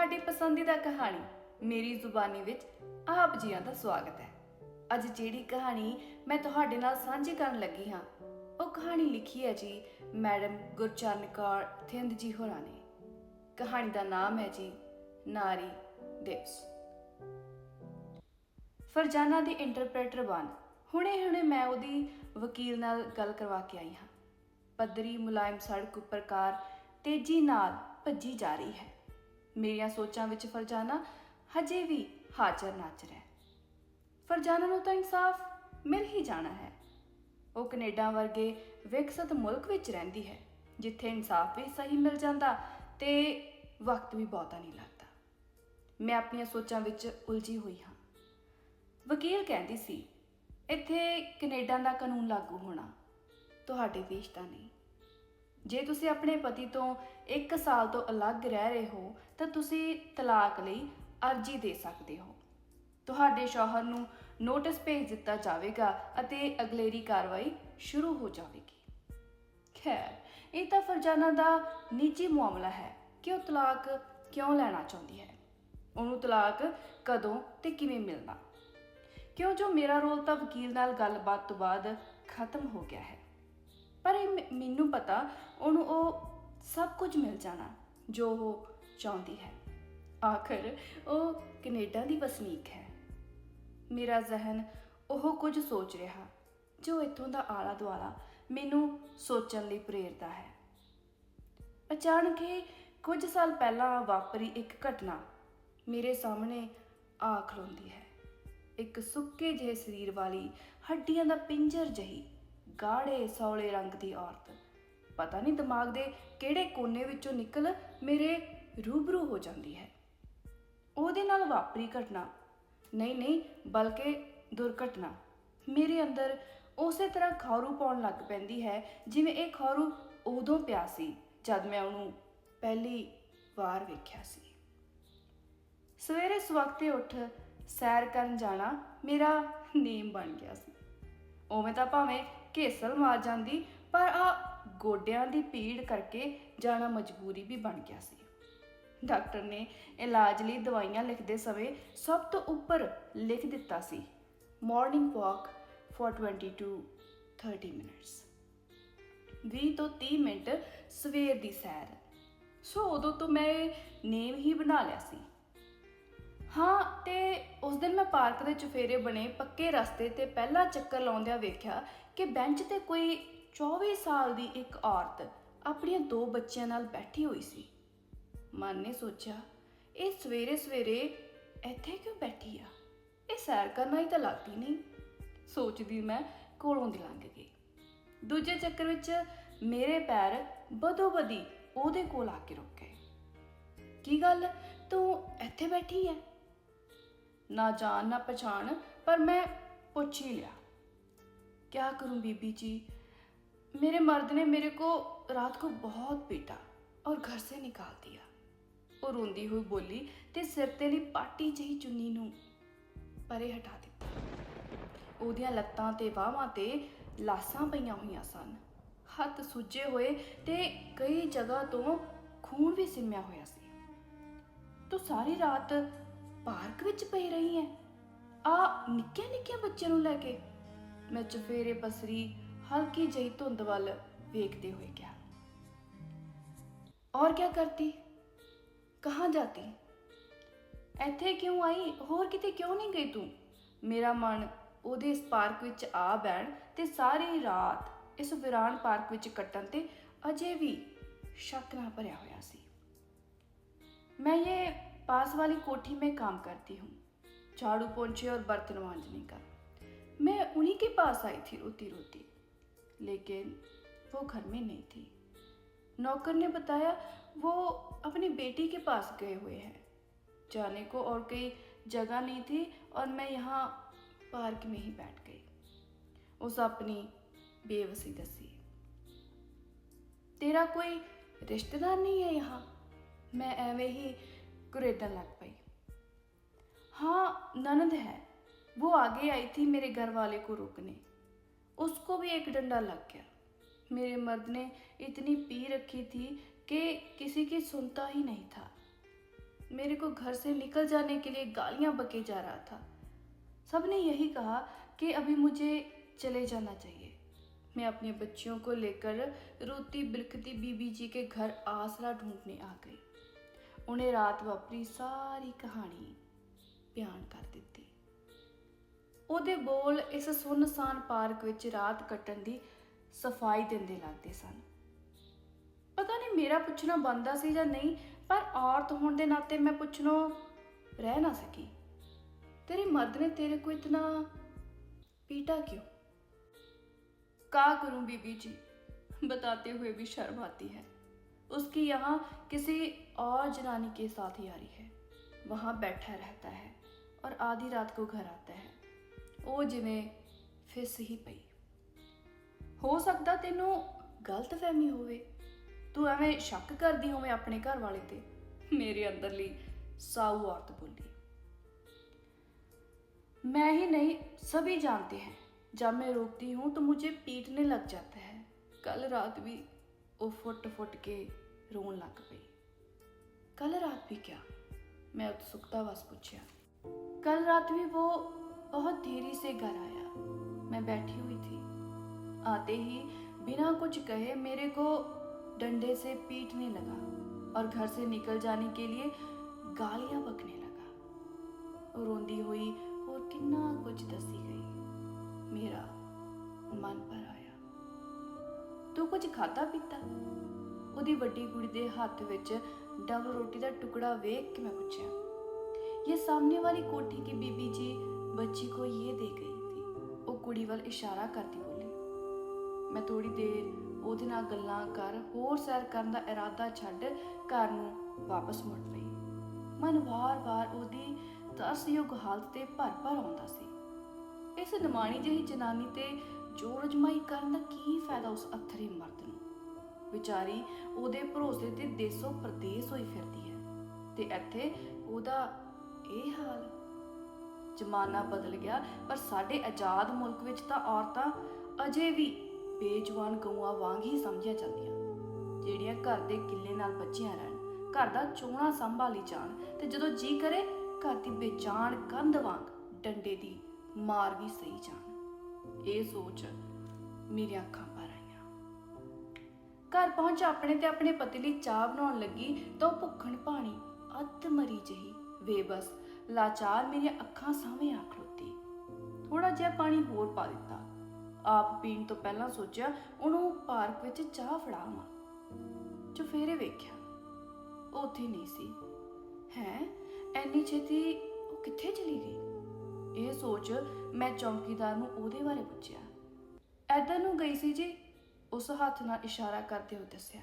ਤੁਹਾਡੀ ਪਸੰਦੀਦਾ ਕਹਾਣੀ ਮੇਰੀ ਜ਼ੁਬਾਨੀ ਵਿੱਚ ਆਪ ਜੀਆਂ ਦਾ ਸਵਾਗਤ ਹੈ। ਅੱਜ ਜਿਹੜੀ ਕਹਾਣੀ ਮੈਂ ਤੁਹਾਡੇ ਨਾਲ ਸਾਂਝੀ ਕਰਨ ਲੱਗੀ ਹਾਂ, ਉਹ ਕਹਾਣੀ ਲਿਖੀ ਹੈ ਜੀ ਮੈਡਮ ਗੁਰਚਰਨ ਕੌਰ ਥਿੰਦ ਜੀ ਹੋਰਾਂ ਨੇ। ਕਹਾਣੀ ਦਾ ਨਾਮ ਹੈ ਜੀ ਨਾਰੀ ਦਿਵਸ। ਫਰਜ਼ਾਨਾ ਦੀ ਇੰਟਰਪ੍ਰੀਟਰ ਬਣ, ਹੁਣੇ-ਹੁਣੇ ਮੈਂ ਉਹਦੀ ਵਕੀਲ ਨਾਲ ਗੱਲ ਕਰਵਾ ਕੇ ਆਈ ਹਾਂ। ਪੱਧਰੀ ਮੁਲਾਇਮ ਸੜਕ ਉੱਪਰ ਕਾਰ ਤੇਜ਼ੀ ਨਾਲ ਭੱਜੀ ਜਾ ਰਹੀ ਹੈ। ਮੇਰੀਆਂ ਸੋਚਾਂ ਵਿੱਚ ਫਰਜ਼ਾਨਾ ਹਜੇ ਵੀ ਹਾਜ਼ਰ ਨਾਜ਼ਰ ਹੈ ਫਰਜ਼ਾਨਾ ਨੂੰ ਤਾਂ ਇਨਸਾਫ ਮਿਲ ਹੀ ਜਾਣਾ ਹੈ। ਉਹ ਕੈਨੇਡਾ ਵਰਗੇ ਵਿਕਸਿਤ ਮੁਲਕ ਵਿੱਚ ਰਹਿੰਦੀ ਹੈ, ਜਿੱਥੇ ਇਨਸਾਫ ਵੀ ਸਹੀ ਮਿਲ ਜਾਂਦਾ ਤੇ ਵਕਤ ਵੀ ਬਹੁਤਾ ਨਹੀਂ ਲੱਗਦਾ। ਮੈਂ ਆਪਣੀਆਂ ਸੋਚਾਂ ਵਿੱਚ ਉਲਝੀ ਹੋਈ ਹਾਂ। ਵਕੀਲ ਕਹਿੰਦੀ ਸੀ, ਇੱਥੇ ਕੈਨੇਡਾ ਦਾ ਕਾਨੂੰਨ ਲਾਗੂ ਹੋਣਾ ਤੁਹਾਡੇ ਦੇਸ਼ ਦਾ ਨਹੀਂ ਜੇ ਤੁਸੀਂ ਆਪਣੇ ਪਤੀ ਤੋਂ 1 ਸਾਲ ਤੋਂ ਅਲੱਗ ਰਹਿ ਰਹੇ ਹੋ, ਤਾਂ ਤੁਸੀਂ ਤਲਾਕ ਲਈ ਅਰਜ਼ੀ ਦੇ ਸਕਦੇ ਹੋ। ਤੁਹਾਡੇ ਸ਼ੌਹਰ ਨੂੰ ਨੋਟਿਸ ਭੇਜ ਦਿੱਤਾ ਜਾਵੇਗਾ ਅਤੇ ਅਗਲੇਰੀ ਕਾਰਵਾਈ ਸ਼ੁਰੂ ਹੋ ਜਾਵੇਗੀ। ਖੈਰ, ਇਹ ਤਾਂ ਫਰਜ਼ਾਨਾ ਦਾ ਨਿੱਜੀ ਮਾਮਲਾ ਹੈ ਕਿ ਉਹ ਤਲਾਕ ਕਿਉਂ ਲੈਣਾ ਚਾਹੁੰਦੀ ਹੈ? ਉਹਨੂੰ ਤਲਾਕ ਕਦੋਂ ਤੇ ਕਿਵੇਂ ਮਿਲਣਾ? ਕਿਉਂ ਜੋ ਮੇਰਾ ਰੋਲ ਤਾਂ ਵਕੀਲ ਨਾਲ ਗੱਲਬਾਤ ਤੋਂ ਬਾਅਦ ਖਤਮ ਹੋ ਗਿਆ ਹੈ? ਪਰ ਇਹ ਮ- ਮੈਨੂੰ ਪਤਾ ਉਹਨੂੰ ਉਹ ਸਭ ਕੁਝ ਮਿਲ ਜਾਣਾ ਜੋ ਉਹ ਚਾਹੁੰਦੀ ਹੈ। ਆਖਰ ਉਹ ਕੈਨੇਡਾ ਦੀ ਵਸਨੀਕ ਹੈ। ਮੇਰਾ ਜ਼ਹਿਨ ਉਹ ਕੁਝ ਸੋਚ ਰਿਹਾ ਜੋ ਇੱਥੋਂ ਦਾ ਆਲਾ ਦੁਆਲਾ ਮੈਨੂੰ ਸੋਚਣ ਲਈ ਪ੍ਰੇਰਦਾ ਹੈ। ਅਚਾਨਕ ਹੀ ਕੁਝ ਸਾਲ ਪਹਿਲਾਂ ਵਾਪਰੀ ਇੱਕ ਘਟਨਾ ਮੇਰੇ ਸਾਹਮਣੇ ਆ ਖਲੋਂਦੀ ਹੈ। ਇੱਕ ਸੁੱਕੇ ਜਿਹੇ ਸਰੀਰ ਵਾਲੀ ਹੱਡੀਆਂ ਦਾ ਪਿੰਜਰ ਜਹੀ ਗਾੜੇ ਸੌਲੇ ਰੰਗ ਦੀ ਔਰਤ। ਪਤਾ ਨਹੀਂ ਦਿਮਾਗ ਦੇ ਕਿਹੜੇ ਕੋਨੇ ਵਿੱਚੋਂ ਨਿਕਲ ਮੇਰੇ ਰੂਬਰੂ ਹੋ ਜਾਂਦੀ ਹੈ। ਉਹਦੇ ਨਾਲ ਵਾਪਰੀ ਘਟਨਾ। ਨਹੀਂ ਨਹੀਂ, ਬਲਕਿ ਦੁਰਘਟਨਾ। ਮੇਰੇ ਅੰਦਰ ਉਸੇ ਤਰ੍ਹਾਂ ਖੌਰੂ ਪਾਉਣ ਲੱਗ ਪੈਂਦੀ ਹੈ ਜਿਵੇਂ ਇਹ ਖੌਰੂ ਉਦੋਂ ਪਿਆ ਸੀ ਜਦ ਮੈਂ ਉਹਨੂੰ ਪਹਿਲੀ ਵਾਰ ਵੇਖਿਆ ਸੀ। ਸਵੇਰੇ ਸਵਖਤੇ ਉੱਠ ਸੈਰ ਕਰਨ ਜਾਣਾ ਮੇਰਾ ਨੇਮ ਬਣ ਗਿਆ ਸੀ। ਉਵੇਂ ਤਾਂ ਭਾਵੇਂ ਘੇਸਲ ਮਾਰ ਜਾਂਦੀ, ਪਰ ਆ ਗੋਡਿਆਂ ਦੀ ਪੀੜ ਕਰਕੇ ਜਾਣਾ ਮਜਬੂਰੀ ਵੀ ਬਣ ਗਿਆ ਸੀ। ਡਾਕਟਰ ਨੇ ਇਲਾਜ ਲਈ ਦਵਾਈਆਂ ਲਿਖਦੇ ਸਮੇਂ ਸਭ ਤੋਂ ਉੱਪਰ ਲਿਖ ਦਿੱਤਾ ਸੀ morning walk for 22 to 30 minutes 20 ਤੋਂ 30 ਮਿੰਟ ਸਵੇਰ ਦੀ ਸੈਰ। ਸੋ ਉਦੋਂ ਤੋਂ ਮੈਂ ਨੇਮ ਹੀ ਬਣਾ ਲਿਆ ਸੀ। ਹਾਂ, ਤੇ ਉਸ ਦਿਨ ਮੈਂ ਪਾਰਕ ਦੇ ਚੁਫੇਰੇ ਬਣੇ ਪੱਕੇ ਰਸਤੇ ਤੇ ਪਹਿਲਾ ਚੱਕਰ ਲਾਉਂਦਿਆਂ ਵੇਖਿਆ ਕਿ ਬੈਂਚ ਤੇ ਕੋਈ 24 ਸਾਲ ਦੀ ਇੱਕ ਔਰਤ ਆਪਣੀਆਂ ਦੋ ਬੱਚਿਆਂ ਨਾਲ ਬੈਠੀ ਹੋਈ ਸੀ। ਮਨ ਨੇ ਸੋਚਿਆ, ਇਹ ਸਵੇਰੇ ਸਵੇਰੇ ਇੱਥੇ ਕਿਉਂ ਬੈਠੀ ਆ? ਇਹ ਸੈਰ ਕਰਨਾ ਹੀ ਤਾਂ ਲੱਗਦੀ ਨਹੀਂ। ਸੋਚਦੀ ਮੈਂ ਕੋਲੋਂ ਦੀ ਲੰਘ ਗਈ। ਦੂਜੇ ਚੱਕਰ ਵਿੱਚ ਮੇਰੇ ਪੈਰ ਬਦੋਬਦੀ ਉਹਦੇ ਕੋਲ ਆ ਕੇ ਰੁਕ ਗਏ। ਕੀ ਗੱਲ? ਤੂੰ ਇੱਥੇ ਬੈਠੀ ਹੈ ਨਾ ਜਾਣ ਨਾ ਪਛਾਣ ਪਰ ਮੈਂ ਪੁੱਛ ਹੀ ਲਿਆ क्या करूं बीबी जी मेरे मर्द ने मेरे को रात को बहुत पीटा और घर से निकाल दिया ਉਹ ਰੋਂਦੀ ਹੋਈ ਬੋਲੀ ਤੇ ਸਿਰ ਤੇ ਲਈ ਪਾਟੀ ਜਿਹੀ ਚੁੰਨੀ ਨੂੰ ਪਰੇ ਹਟਾ ਦਿੱਤਾ ਉਹਦੀਆਂ ਲੱਤਾਂ ਤੇ ਬਾਹਾਂ ਤੇ ਲਾਸਾਂ ਪਈਆਂ ਹੋਈਆਂ ਸਨ ਹੱਥ ਸੁੱਜੇ ਹੋਏ ਤੇ ਕਈ ਜਗ੍ਹਾ ਤੋਂ ਖੂਨ ਵੀ ਸਿੰਮਿਆ ਹੋਇਆ ਸੀ ਤੂੰ ਸਾਰੀ ਰਾਤ ਪਾਰਕ ਵਿੱਚ ਪਈ ਰਹੀ ਹੈ ਆ ਨਿੱਕੇ ਨਿੱਕੇ ਬੱਚਿਆਂ ਨੂੰ ਲੈ ਕੇ ਮੈਂ ਚੁਫੇਰੇ ਪਸਰੀ ਹਲਕੀ ਜਿਹੀ ਧੁੰਦ ਵੱਲ ਵੇਖਦੇ ਹੋਏ ਕਿਹਾ और क्या ਕਰਤੀ ਕਹਾਂ ਜਾਤੀ ਇੱਥੇ ਕਿਉਂ ਆਈ ਹੋਰ ਕਿਤੇ ਕਿਉਂ ਨਹੀਂ ਗਈ ਤੂੰ ਮੇਰਾ ਮਨ ਉਹਦੇ ਇਸ ਪਾਰਕ ਵਿੱਚ ਆ ਬੈਣ ਤੇ ਸਾਰੀ ਰਾਤ ਇਸ ਵਿਰਾਨ ਪਾਰਕ ਵਿੱਚ ਕੱਟਣ ਤੇ ਅਜੇ ਵੀ ਸ਼ੱਕ ਨਾਲ ਭਰਿਆ ਹੋਇਆ ਸੀ मैं ये पास वाली कोठी में काम करती हूँ। झाड़ू पोंछे और बर्तन बांधने का। मैं उन्हीं के पास आई थी रोती रोती लेकिन वो घर में नहीं थी। नौकर ने बताया, वो अपनी बेटी के पास गए हुए हैं। जाने को और कई जगह नहीं थी और मैं यहाँ पार्क में ही बैठ गई। उस अपनी बेबसी दसी। तेरा कोई रिश्तेदार नहीं है यहाँ? मैं ऐवे ही कुरेदन लग पाई। हाँ ननद है। वो आगे आई थी मेरे घर वाले को रोकने। उसको भी एक डंडा लग गया। मेरे मर्द ने इतनी पी रखी थी कि किसी की सुनता ही नहीं था। मेरे को घर से निकल जाने के लिए गालियाँ बके जा रहा था। सबने यही कहा कि अभी मुझे चले जाना चाहिए। मैं अपने बच्चियों को लेकर रोती बिलखती बीबी जी के घर आसरा ढूँढने आ गई। उन्हें रात वापरी ਸਾਰੀ ਕਹਾਣੀ ਬਿਆਨ ਕਰ ਦਿੱਤੀ ਉਹਦੇ ਬੋਲ ਇਸ ਸੁੰਨਸਾਨ ਪਾਰਕ ਵਿੱਚ ਰਾਤ ਕੱਟਣ ਦੀ ਸਫਾਈ ਦਿੰਦੇ ਲੱਗਦੇ ਸਨ ਪਤਾ ਨਹੀਂ ਮੇਰਾ ਪੁੱਛਣਾ ਬੰਦਾ ਸੀ ਜਾਂ ਨਹੀਂ ਪਰ ਔਰਤ ਹੋਣ ਦੇ ਨਾਤੇ ਮੈਂ ਪੁੱਛਣੋਂ ਰਹਿ ਨਾ ਸਕੀ तेरे मर्द ने तेरे को इतना पीटा क्यों का करूं बीबी जी बताते हुए भी शर्म आती है उसकी यहाँ किसी और जनानी के साथ यारी है वहाँ बैठा रहता है और आधी रात को घर आता है ਉਹ ਜਿਵੇਂ ਫਿਸ ਹੀ ਪਈ ਹੋ ਸਕਦਾ ਤੈਨੂੰ ਗਲਤ ਫਹਿਮੀ ਹੋਵੇ ਤੂੰ ਐਵੇਂ ਸ਼ੱਕ ਕਰਦੀ ਹੋਵੇਂ ਆਪਣੇ ਘਰ ਵਾਲੇ ਤੇ ਮੇਰੇ ਅੰਦਰਲੀ ਸਾਊ ਔਰਤ ਬੋਲੀ मैं ही नहीं सभी जानते हैं जब मैं रोती हूँ तो मुझे पीटने लग जाता है कल रात भी वो फुट फुट के रोन लग गई कल रात भी क्या मैं उत्सुकतावश पूछा कल रात भी वो बहुत देरी से घर आया मैं बैठी हुई थी आते ही बिना कुछ कहे मेरे को डंडे से पीटने लगा और घर से निकल जाने के लिए गालियां बकने लगा रोंदी हुई और किन्ना कुछ दसी गई मेरा ਮਨ ਭਰ ਆਇਆ ਤੂੰ ਕੁਝ ਖਾਦਾ ਪੀਤਾ ਉਹਦੀ ਵੱਡੀ ਕੁੜੀ ਦੇ ਹੱਥ ਵਿੱਚ ਡਬਲ ਰੋਟੀ ਦਾ ਟੁਕੜਾ ਵੇਖ ਕੇ ਮੈਂ ਪੁੱਛਿਆ ये सामने वाली कोठी की बीबी जी बच्ची को ये दे गई थी ਉਹ ਕੁੜੀ ਵੱਲ ਇਸ਼ਾਰਾ ਕਰਦੀ ਬੋਲੀ ਮੈਂ ਥੋੜੀ ਦੇਰ ਉਹਦੇ ਨਾਲ ਗੱਲਾਂ ਕਰ ਹੋਰ ਸੈਰ ਕਰਨ ਦਾ ਇਰਾਦਾ ਛੱਡ ਘਰ ਨੂੰ ਵਾਪਸ ਮੁੜ ਪਈ ਮਨ ਵਾਰ-ਵਾਰ ਉਹਦੀ ਤਰਸਯੋਗ ਹਾਲਤ ਤੇ ਭਰ-ਭਰ ਆਉਂਦਾ ਸੀ ਇਸ ਨਿਮਾਣੀ ਜਿਹੀ ਜਨਾਨੀ ਤੇ ਜੋਰ ਅਜਮਾਈ ਕਰਨ ਦਾ ਕੀ ਫਾਇਦਾ ਉਸ ਅਥਰੇ ਮਰਦ ਨੂੰ? ਵਿਚਾਰੀ ਉਹਦੇ ਭਰੋਸੇ ਤੇ ਦੇਸੋ ਪ੍ਰਦੇਸ ਹੋਈ ਫਿਰਦੀ ਹੈ ਤੇ ਇੱਥੇ ਉਹਦਾ ਇਹ ਹਾਲ? ਜ਼ਮਾਨਾ ਬਦਲ ਗਿਆ, ਪਰ ਸਾਡੇ ਆਜ਼ਾਦ ਮੁਲਕ ਵਿੱਚ ਤਾਂ ਔਰਤਾਂ ਅਜੇ ਵੀ ਬੇਜਵਾਨ ਗਊਆਂ ਵਾਂਗ ਹੀ ਸਮਝੀਆਂ ਜਾਂਦੀਆਂ। ਜਿਹੜੀਆਂ ਘਰ ਦੇ ਕਿੱਲੇ ਨਾਲ ਬੱਚੀਆਂ ਰਹਿਣ, ਘਰ ਦਾ ਚੋਣਾ ਸੰਭਾਲੀ ਜਾਣ ਤੇ ਜਦੋਂ ਜੀ ਕਰੇ ਘਰ ਦੀ ਬੇਜਾਨ ਕੰਧ ਵਾਂਗ ਡੰਡੇ ਦੀ ਮਾਰ ਵੀ ਸਹੀ ਜਾਣ। ਇਹ ਸੋਚ ਮੇਰੀਆਂ ਅੱਖਾਂ ਭਰ ਆਈਆਂ। ਘਰ ਪਹੁੰਚ ਆਪਣੇ ਤੇ ਆਪਣੇ ਪਤੀ ਲਈ ਚਾਹ ਬਣਾਉਣ ਲੱਗੀ ਤਾਂ ਉਹ ਭੁੱਖਣ ਪਾਣੀ ਅੱਧ ਮਰੀ ਜਹੀ। ਬੇਬਸ ਲਾਚਾਰ ਮੇਰੀਆਂ ਅੱਖਾਂ ਸਾਹਮਣੇ ਆ ਖਲੋਤੀ। ਥੋੜਾ ਜਿਹਾ ਪਾਣੀ ਹੋਰ ਪਾ ਦਿੱਤਾ। ਆਪ ਪੀਣ ਤੋਂ ਪਹਿਲਾਂ ਸੋਚਿਆ ਉਹਨੂੰ ਪਾਰਕ ਵਿੱਚ ਚਾਹ ਫੜਾਵਾਂ। ਚੁਫੇਰੇ ਵੇਖਿਆ, ਉਹ ਉੱਥੇ ਨਹੀਂ ਸੀ। ਹੈ ਐਨੀ ਛੇਤੀ ਉਹ ਕਿੱਥੇ ਚਲੀ ਗਈ? ਇਹ ਸੋਚ ਮੈਂ ਚੌਂਕੀਦਾਰ ਨੂੰ ਉਹਦੇ ਬਾਰੇ ਪੁੱਛਿਆ। ਐਦਾਂ ਨੂੰ ਗਈ ਸੀ ਜੀ, ਉਸ ਹੱਥ ਨਾਲ ਇਸ਼ਾਰਾ ਕਰਦੇ ਹੋਏ ਦੱਸਿਆ।